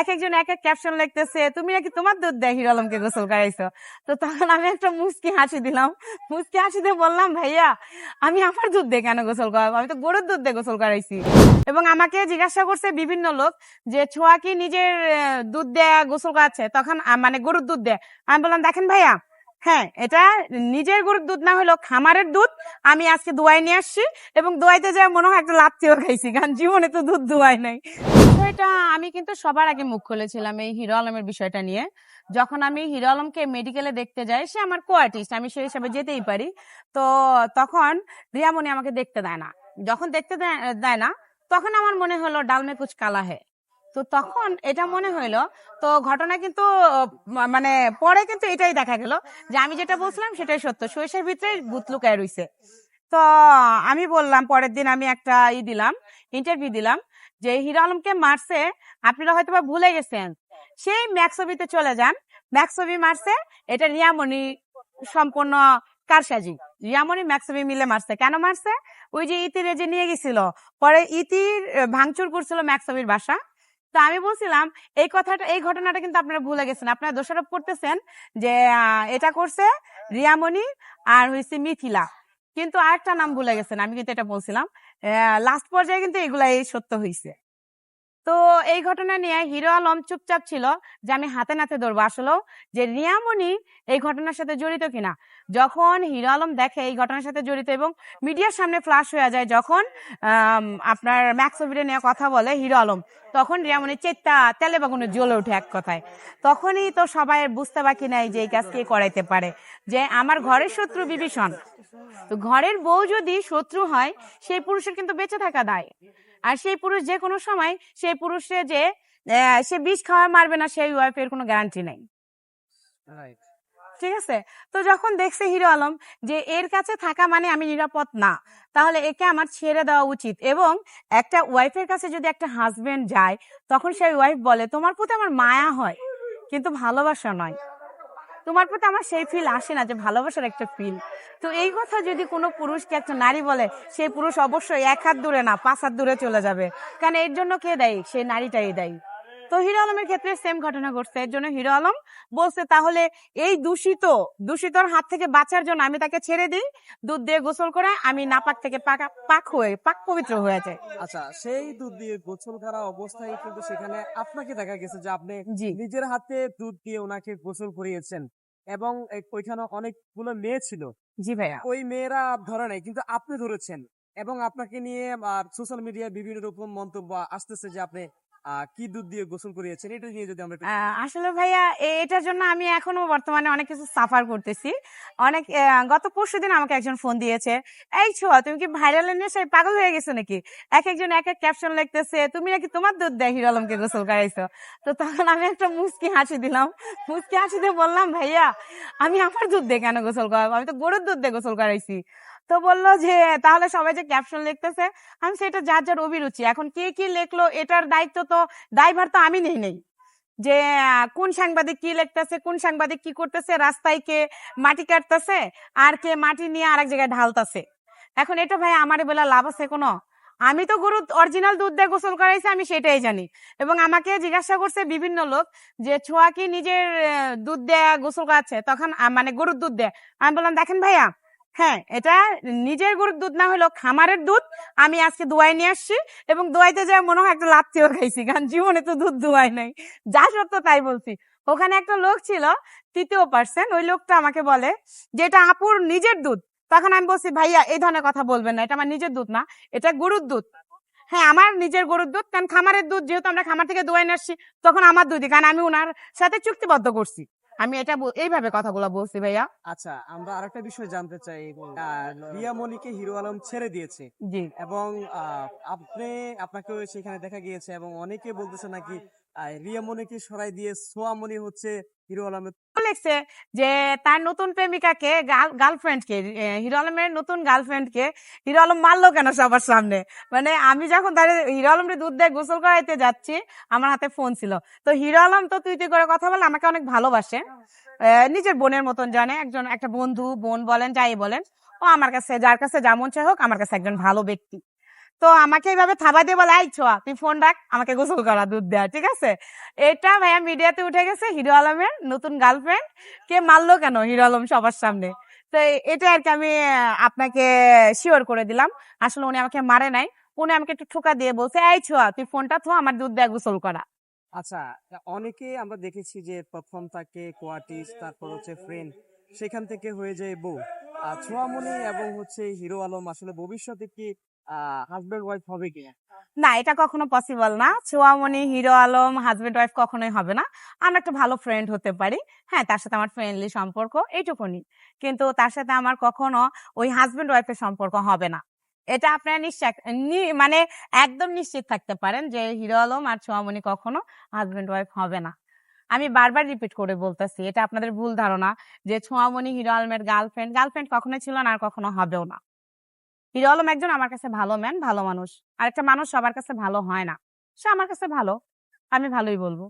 এক একজন এক এক ক্যাপশন লিখতেছে, তুমি নাকি তোমার দুধ দেয়? হিরো আলমকে গোসল করাইছো। তো তখন আমি একটা মুসকি হাসি দিলাম। মুসকি হাসি দিয়ে বললাম, ভাইয়া, আমি আমার দুধ দিয়ে কেন গোসল করাবো? আমি তো গরুর দুধ দিয়ে গোসল করাইছি। এবং আমাকে জিজ্ঞাসা করছে বিভিন্ন লোক যে, ছোয়া কি নিজের দুধ দেয়া গোসল করাচ্ছে? তখন মানে গরুর দুধ দেয়। আমি বললাম, দেখেন ভাইয়া হ্যাঁ এটা নিজের গরুর দুধ না হলেও খামারের দুধ। আমি আজকে দোয়াই নিয়ে আসছি এবং দোয়াইতে যায় মনে হয় একটা লাত্তিও খাইছি, কারণ জীবনে তো দুধ দোয়াই নাই। বিষয়টা আমি কিন্তু সবার আগে মুখ খুলেছিলাম এই হিরো আলমের বিষয়টা নিয়ে। যখন আমি হিরো আলমকে মেডিকেলে দেখতে যাই, সে আমার কো আর্টিস্ট আমি সেই হিসাবে যেতেই পারি। তো তখন রিয়ামণি আমাকে দেখতে দেয় না। যখন দেখতে দেয় না, তখন আমার মনে হলো ডালমে কুচ কালা হে। তো তখন এটা মনে হইল, তো ঘটনা কিন্তু মানে পরে কিন্তু এটাই দেখা গেল যে আমি যেটা বলছিলাম সেটাই সত্য। সরিষার ভিতরে ভূত লুকায় রইছে। তো আমি বললাম, পরের দিন আমি একটা ই দিলাম ইন্টারভিউ দিলাম যে হিরো আলমকে মারছে, আপনারা হয়তো বা ভুলে গেছেন। সেই ম্যাক্সবিতে চলে যান। ম্যাক্সবি মারছে, এটা রিয়ামণি সম্পূর্ণ কারসাজি। রিয়ামণি ম্যাক্সবি মিলে মারছে। কেন মারছে? ওই যে ইতিরে যে নিয়ে গেছিল, পরে ইতির ভাঙচুর করছিল ম্যাক্সবির বাসা। তো আমি বলছিলাম, এই কথাটা, এই ঘটনাটা কিন্তু আপনারা ভুলে গেছেন। আপনারা দোষারোপ করতেছেন যে এটা করছে রিয়ামণি আর হয়েছে মিথিলা। কিন্তু আরেকটা নাম ভুলে গেছেন, আমি কিন্তু এটা বলছিলাম। লাস্ট পর্যায়ে কিন্তু এগুলাই সত্য হয়েছে তো এই ঘটনা নিয়ে হিরো আলম চুপচাপ ছিল যে, আমি হাতে নাতে ধরবো। আসলেও যে, রিয়ামণি এই ঘটনার সাথে জড়িত কিনা? যখন হিরো আলম দেখে এই ঘটনার সাথে জড়িত এবং মিডিয়ার সামনে ফ্লাশ হয়ে যায়, যখন আপনার ম্যাক্সোভিডে নিয়ে কথা বলে হিরো আলম, তখন রিয়ামণি চেত্তা তেলে বাগুনে জ্বলে ওঠে এক কথায়। তখনই তো সবাই বুঝতে বাকি নাই যে, এই কাজ কে করাইতে পারে? যে, আমার ঘরের শত্রু বিভীষণ। ঘরের বউ যদি শত্রু হয়, সেই পুরুষের কিন্তু বেঁচে থাকা দায়। আর সেই পুরুষ যে কোনো সময় সেই পুরুষে যে সে বিষ খাওয়া মারবে না সেই ওয়াইফের কোনো গ্যারান্টি নাই। ঠিক আছে? তো যখন দেখছে হিরো আলম যে এর কাছে থাকা মানে আমি নিরাপদ না তাহলে একে আমার ছেড়ে দেওয়া উচিত এবং একটা ওয়াইফের কাছে যদি একটা হাজবেন্ড যায় তখন সেই ওয়াইফ বলে তোমার প্রতি আমার মায়া হয় কিন্তু ভালোবাসা নয়। তোমার প্রতি আমার সেই ফিল আসে না যে ভালোবাসার একটা ফিল তো এই কথা যদি কোনো পুরুষকে একটা নারী বলে, সেই পুরুষ অবশ্যই এক হাত দূরে না, পাঁচ হাত দূরে চলে যাবে। কারণ এর জন্য কে দেয়? সেই নারীটাই দেয়। তো হিরো আলমের ক্ষেত্রে সেম ঘটনা ঘটছে। এর জন্য হিরো আলম বলছে তাহলে এই দূষিত দূষিতর হাত থেকে বাঁচার জন্য আমি তাকে ছেড়ে দিই দুধ দিয়ে গোসল করে আমি নাপাক থেকে পাকা পাক হয়ে পাক পবিত্র হয়ে যায় আচ্ছা সেই দুধ দিয়ে গোসল করা অবস্থায় কিন্তু সেখানে আপনাকে দেখা গেছে যে আপনি নিজের হাতে দুধ দিয়ে ওনাকে গোসল করিয়েছেন এবং ওইখানে অনেকগুলো মেয়ে ছিল। জি ভাইয়া। ওই মেয়েরা ধরে নাই কিন্তু আপনি ধরেছেন এবং আপনাকে নিয়ে সোশ্যাল মিডিয়ায় বিভিন্ন রকম মন্তব্য আসতেছে যে আপনি কি দুধ দিয়ে গোসল করিয়েছেন? এটা নিয়ে যদি আমরা আসলে ভাইয়া এটার জন্য আমি এখনও বর্তমানে অনেক কিছু সাফার করতেছি। অনেক গত পরশু দিন আমাকে একজন ফোন দিয়েছে, এই ছোয়া, তুমি কি ভাইরালের নেশায় পাগল হয়ে গেছো নাকি? এক একজন, এক এক ক্যাপশন লিখতেছে, তুমি নাকি তোমার দুধ দেয় হিরো আলমকে গোসল করাইছো? তো তখন আমি একটা মুস্কি হাসি দিলাম। মুস্কি হাসি দিয়ে বললাম, ভাইয়া, আমি আমার দুধ দিয়ে কেন গোসল করাবো? আমি তো গরুর দুধ দিয়ে গোসল করাইছি। তো বলল যে, তাহলে সবাই যে ক্যাপশন লিখতেছে, আমি সেটা যার যার অভিরুচি। এখন কে কি লিখলো, এটার দায়িত্ব তো, দায়ভার তো আমি নেই নেই। যে, কোন সাংবাদিক কি লিখতেছে, কোন সাংবাদিক কি করতেছে, রাস্তায় কে মাটি কাটতেছে, আর কে মাটি নিয়ে আরেক জায়গায় ঢালতেছে। এখন এটা ভাই আমারে বলে লাভ আছে কোনো? আমি তো গরু অরিজিনাল দুধ দিয়ে গোসল করাইছি, আমি সেটাই জানি। এবং আমাকে জিজ্ঞাসা করছে বিভিন্ন লোক যে, ছোঁয়া কি নিজের দুধ দেয়া গোসল করাচ্ছে? তখন মানে গরুর দুধ দেয়। আমি বললাম, দেখেন ভাইয়া হ্যাঁ এটা নিজের গরুর দুধ না হলেও খামারের দুধ। আমি আজকে দোয়াই নিয়ে আসছি এবং দোয়াইতে যায় মনে হয় একটা লাত্তিও খাইছি, কারণ জীবনে তো দুধ দোয়াই নাই। যা সত্য তাই বলছি। ওখানে একটা লোক ছিল, তৃতীয় পার্সন ওই লোকটা আমাকে বলে যে এটা আপুর নিজের দুধ। তখন আমি বলছি, ভাইয়া, এই ধরনের কথা বলবেন না, এটা আমার নিজের দুধ না, এটা গরুর দুধ। হ্যাঁ আমার নিজের গরুর দুধ, কারণ খামারের দুধ, যেহেতু আমরা খামার থেকে দোয়াই নিয়ে আসছি, তখন আমার দুধই, কারণ আমি ওনার সাথে চুক্তিবদ্ধ করছি। আমি এটা এইভাবে কথাগুলো বলছি ভাইয়া। আচ্ছা আমরা আরেকটা বিষয় জানতে চাই আহ, রিয়া মনিকে হিরো আলম ছেড়ে দিয়েছে। জি। এবং আহ, আপনি আপনাকে সেখানে দেখা গিয়েছে এবং অনেকে বলতেছে নাকি রিয়া মনিকে সরাই দিয়ে সোয়া মনি হচ্ছে হিরো আলমের লিখছে যে, তার নতুন প্রেমিকাকে গার্লফ্রেন্ডকে হিরো আলমের নতুন গার্লফ্রেন্ডকে হিরো আলম মারলো কেন সবার সামনে? মানে আমি যখন তার, হিরো আলমের দুধ দিয়ে গোসল করাইতে যাচ্ছি, আমার হাতে ফোন ছিল। তো হিরো আলম তো তুই তুই করে কথা বলে আমাকে অনেক ভালোবাসে। নিজের বোনের মতন জানে, একজন, একটা বন্ধু, বোন বলেন, যাই বলেন, ও আমার কাছে, যার কাছে যেমন চাই হোক, আমার কাছে একজন ভালো ব্যক্তি। তো আমাকে এইভাবে থাবা দিয়ে বলে, এই ছোয়া, তুই ফোন রাখ, আমাকে গোসল করা দুধ দেওয়া ঠিক আছে? এটা ভাইয়া মিডিয়াতে উঠে গেছে, হিরো আলমের নতুন গার্লফ্রেন্ড কে মারলো কেন হিরো আলম সবার সামনে? তো এটা আর কি আমি আপনাকে শিওর করে দিলাম। আসলে উনি আমাকে মারে নাই। উনি আমাকে একটু ঠোকা দিয়ে বলছে, এই ছোয়া, তুই ফোনটা থো আমার দুধ দেয়া গোসল করা। আচ্ছা অনেকে আমরা দেখেছি যে প্রথম থাকে কোয়ার্টিস তারপর হচ্ছে ফ্রেন্ড সেখান থেকে হয়ে যায় বউ। আর ছোয়ামণি এবং হচ্ছে হিরো আলম, আসলে ভবিষ্যতে কি হাজবেন্ড ওয়াইফ হবে কিনা? না, এটা কখনো পসিবল না। হিরো আলম হাজবেন্ড ওয়াইফ কখনোই হবে না। আমরা একটা ভালো ফ্রেন্ড হতে পারি। হ্যাঁ তার সাথে আমার ফ্রেন্ডলি সম্পর্ক এইটুকুনি কিন্তু তার সাথে আমার কখনো ওই হাজবেন্ড ওয়াইফের সম্পর্ক হবে না। এটা আপনারা নিশ্চয় মানে একদম নিশ্চিত থাকতে পারেন যে হিরো আলম আর ছোয়ামণি কখনো হাজবেন্ড ওয়াইফ হবে না। আমি বারবার রিপিট করে বলতেছি, এটা আপনাদের ভুল ধারণা যে ছোয়ামণি, হিরো আলমের গার্লফ্রেন্ড গার্লফ্রেন্ড কখনো ছিল না আর কখনো হবেও না। হিরো আলম একজন আমার কাছে ভালো ম্যান ভালো মানুষ। আর একটা মানুষ সবার কাছে ভালো হয় না। সে আমার কাছে ভালো। আমি ভালোই বলব।